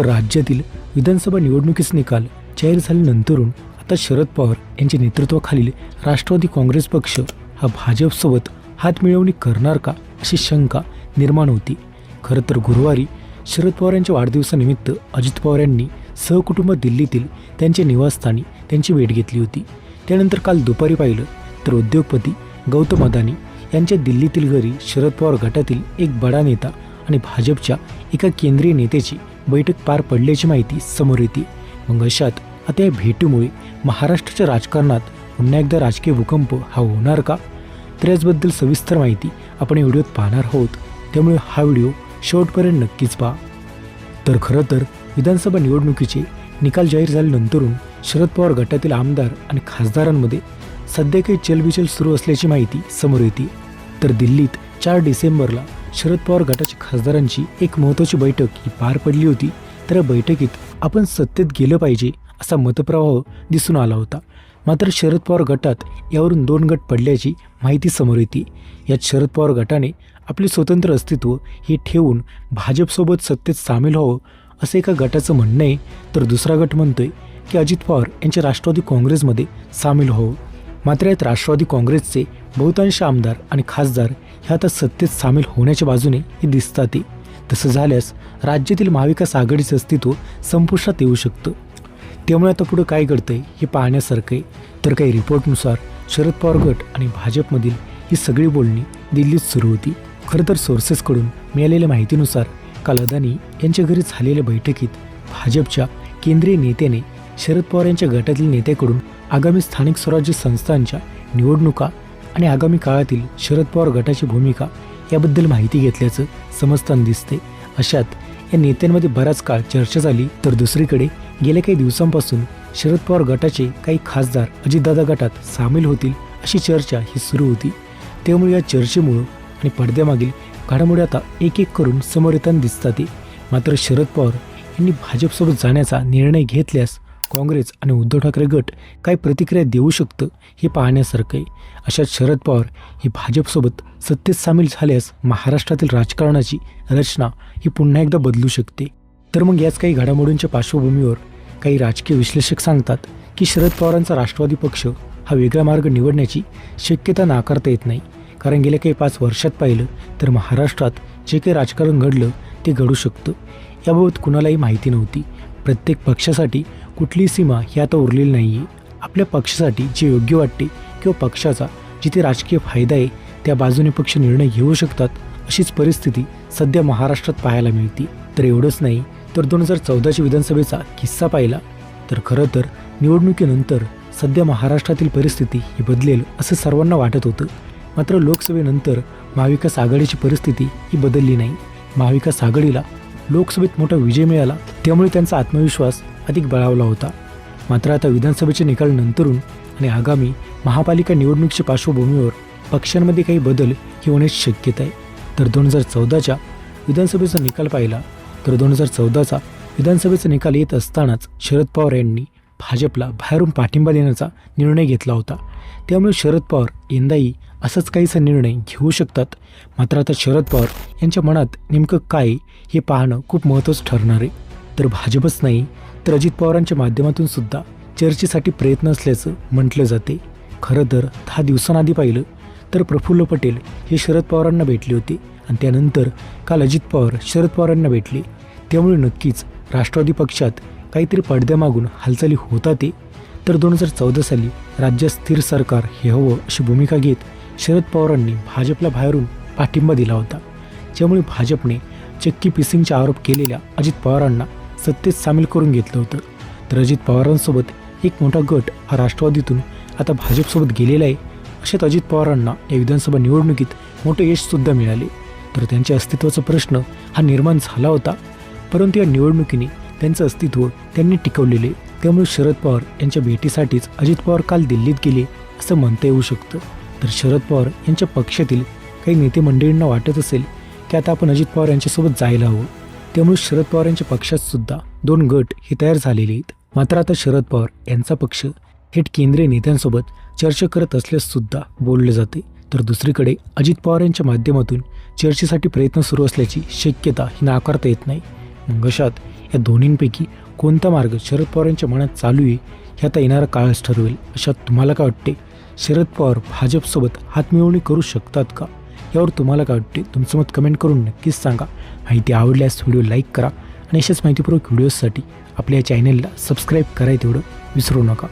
तर राज्यातील विधानसभा निवडणुकीस निकाल जाहीर झाल्यानंतरून आता शरद पवार यांच्या नेतृत्वाखालील राष्ट्रवादी काँग्रेस पक्ष हा भाजपसोबत हातमिळवणी करणार का अशी शंका निर्माण होती. खरं तर गुरुवारी शरद पवार यांच्या वाढदिवसानिमित्त अजित पवार यांनी सहकुटुंब दिल्लीतील त्यांच्या निवासस्थानी त्यांची भेट घेतली होती. त्यानंतर काल दुपारी पाहिलं तर उद्योगपती गौतम अदानी यांच्या दिल्लीतील घरी शरद पवार गटातील एक बडा नेता आणि भाजपच्या एका केंद्रीय नेत्याची बैठक पार पडल्याची माहिती समोर येते. मग अशात आता या भेटीमुळे महाराष्ट्राच्या राजकारणात पुन्हा एकदा राजकीय भूकंप हा होणार का? तर याचबद्दल सविस्तर माहिती आपण या व्हिडिओत पाहणार आहोत. त्यामुळे हा व्हिडिओ शेवटपर्यंत नक्कीच पहा. तर खरं तर विधानसभा निवडणुकीचे निकाल जाहीर झाल्यानंतरून शरद पवार गटातील आमदार आणि खासदारांमध्ये सध्या काही चलबिचल सुरू असल्याची माहिती समोर येते. तर दिल्लीत चार डिसेंबरला शरद पवार गटाच्या खासदारांची एक महत्त्वाची बैठक ही पार पडली होती. तर बैठकीत आपण सत्तेत गेलं पाहिजे असा मतप्रवाह दिसून आला होता. मात्र शरद पवार गटात यावरून दोन गट पडल्याची माहिती समोर येते. यात शरद पवार गटाने आपले स्वतंत्र अस्तित्व हे ठेवून भाजपसोबत सत्तेत सामील व्हावं असं एका गटाचं म्हणणं आहे. तर दुसरा गट म्हणतोय की अजित पवार यांच्या राष्ट्रवादी काँग्रेसमध्ये सामील व्हावं. मात्र यात राष्ट्रवादी काँग्रेसचे बहुतांश आमदार आणि खासदार ह्या आता सत्तेत सामील होण्याच्या बाजूने हे दिसतात. तसं झाल्यास राज्यातील महाविकास आघाडीचं अस्तित्व संपुष्टात येऊ शकतं. त्यामुळे आता पुढं काय घडतंय हे पाहण्यासारखं आहे. तर काही रिपोर्टनुसार शरद पवार गट आणि भाजपमधील ही सगळी बोलणी दिल्लीत सुरू होती. खरं तर सोर्सेसकडून मिळालेल्या माहितीनुसार काल अदानी यांच्या घरी झालेल्या बैठकीत भाजपच्या केंद्रीय नेत्याने शरद पवार यांच्या गटातील नेत्याकडून आगामी स्थानिक स्वराज्य संस्थांच्या निवडणुका आणि आगामी काळातील शरद पवार गटाची भूमिका याबद्दल माहिती घेतल्याचं समजताना दिसते. अशात या नेत्यांमध्ये बराच काळ चर्चा झाली तर दुसरीकडे गेल्या काही दिवसांपासून शरद पवार गटाचे काही खासदार अजितदादा गटात सामील होतील अशी चर्चा ही सुरू होती. त्यामुळे या चर्चेमुळं आणि पडद्यामागील घडामोडी आता एक एक करून समोर येताना दिसतात. मात्र शरद पवार यांनी भाजपसोबत जाण्याचा निर्णय घेतल्यास काँग्रेस आणि उद्धव ठाकरे गट काय प्रतिक्रिया देऊ शकतं हे पाहण्यासारखं आहे. अशात शरद पवार हे भाजपसोबत सत्तेत सामील झाल्यास महाराष्ट्रातील राजकारणाची रचना ही पुन्हा एकदा बदलू शकते. तर मग याच काही घडामोडींच्या पार्श्वभूमीवर काही राजकीय विश्लेषक सांगतात की शरद पवारांचा राष्ट्रवादी पक्ष हा वेगळा मार्ग निवडण्याची शक्यता नाकारता येत नाही. कारण गेल्या काही पाच वर्षात पाहिलं तर महाराष्ट्रात जे काही राजकारण घडलं ते घडू शकतं. याबाबत कुणालाही माहिती नव्हती. प्रत्येक पक्षासाठी कुठलीही सीमा ही आता उरलेली नाही आहे आपल्या पक्षासाठी जे योग्य वाटते किंवा पक्षाचा जिथे राजकीय फायदा आहे त्या बाजूने पक्ष निर्णय घेऊ शकतात अशीच परिस्थिती सध्या महाराष्ट्रात पाहायला मिळते. तर एवढंच नाही तर दोन हजार चौदाच्या विधानसभेचा किस्सा पाहिला. तर खरं तर निवडणुकीनंतर सध्या महाराष्ट्रातील परिस्थिती ही बदलेल असं सर्वांना वाटत होतं. मात्र लोकसभेनंतर महाविकास आघाडीची परिस्थिती ही बदलली नाही. महाविकास आघाडीला लोकसभेत मोठा विजय मिळाला त्यामुळे त्यांचा आत्मविश्वास अधिक बळावला होता. मात्र आता विधानसभेचे निकाल नंतरून आणि आगामी महापालिका निवडणुकीच्या पार्श्वभूमीवर पक्षांमध्ये काही बदल ही होण्याची शक्यता आहे. तर दोन हजार चौदाच्या विधानसभेचा निकाल पाहिला तर दोन हजार चौदाचा विधानसभेचा निकाल येत असतानाच शरद पवार यांनी भाजपला बाहेरून पाठिंबा देण्याचा निर्णय घेतला होता. त्यामुळे शरद पवार यंदाही असाच काहीसा निर्णय घेऊ शकतात. मात्र आता शरद पवार यांच्या मनात नेमकं काय हे पाहणं खूप महत्त्वाचं ठरणार आहे. तर भाजपच नाही तर अजित पवारांच्या माध्यमातून सुद्धा चर्चेसाठी प्रयत्न असल्याचं म्हटलं जाते. खरं तर दहा दिवसांआधी पाहिलं तर प्रफुल्ल पटेल हे शरद पवारांना भेटले होते आणि त्यानंतर काल अजित पवार शरद पवारांना भेटले. त्यामुळे नक्कीच राष्ट्रवादी पक्षात काहीतरी पडद्यामागून हालचाली होता ते तर दोन हजार चौदा साली राज्यात स्थिर सरकार हे हवं अशी भूमिका घेत शरद पवारांनी भाजपला बाहेरून पाठिंबा दिला होता. ज्यामुळे भाजपने चक्की पिसिंगचे आरोप केलेल्या अजित पवारांना सत्तेत सामील करून घेतलं होतं. तर अजित पवारांसोबत एक मोठा गट हा राष्ट्रवादीतून आता भाजपसोबत गेलेला आहे अशात अजित पवारांना या विधानसभा निवडणुकीत मोठे यशसुद्धा मिळाले. तर त्यांच्या अस्तित्वाचा प्रश्न हा निर्माण झाला होता परंतु या निवडणुकीने त्यांचं अस्तित्व त्यांनी टिकवलेले. त्यामुळे शरद पवार यांच्या भेटीसाठीच अजित पवार काल दिल्लीत गेले असं म्हणता येऊ शकतं. तर शरद पवार यांच्या पक्षातील काही नेते मंडळींना वाटत असेल की आता आपण अजित पवार यांच्यासोबत जायला हवं. त्यामुळे शरद पवार यांच्या पक्षात सुद्धा दोन गट हे तयार झालेले आहेत. मात्र आता शरद पवार यांचा पक्ष थेट केंद्रीय नेत्यांसोबत चर्चा करत असल्यास सुद्धा बोलले जाते. तर दुसरीकडे अजित पवार यांच्या माध्यमातून चर्चेसाठी प्रयत्न सुरू असल्याची शक्यता ही नाकारता येत नाही. मग अशात या दोन्हींपैकी कोणता मार्ग शरद पवार यांच्या मनात चालू आहे हे आता येणारा काळच ठरवेल. अशा तुम्हाला काय वाटते? शरद पवार भाजपसोबत हातमिळवणी करू शकतात का? यावर तुम्हाला काय वाटते? तुमचं मत कमेंट करून नक्कीच सांगा. माहिती आवडल्यास व्हिडिओ लाईक करा आणि अशाच माहितीपूर्वक व्हिडिओजसाठी आपल्या चॅनलला सबस्क्राईब करायला तेवढं विसरू नका.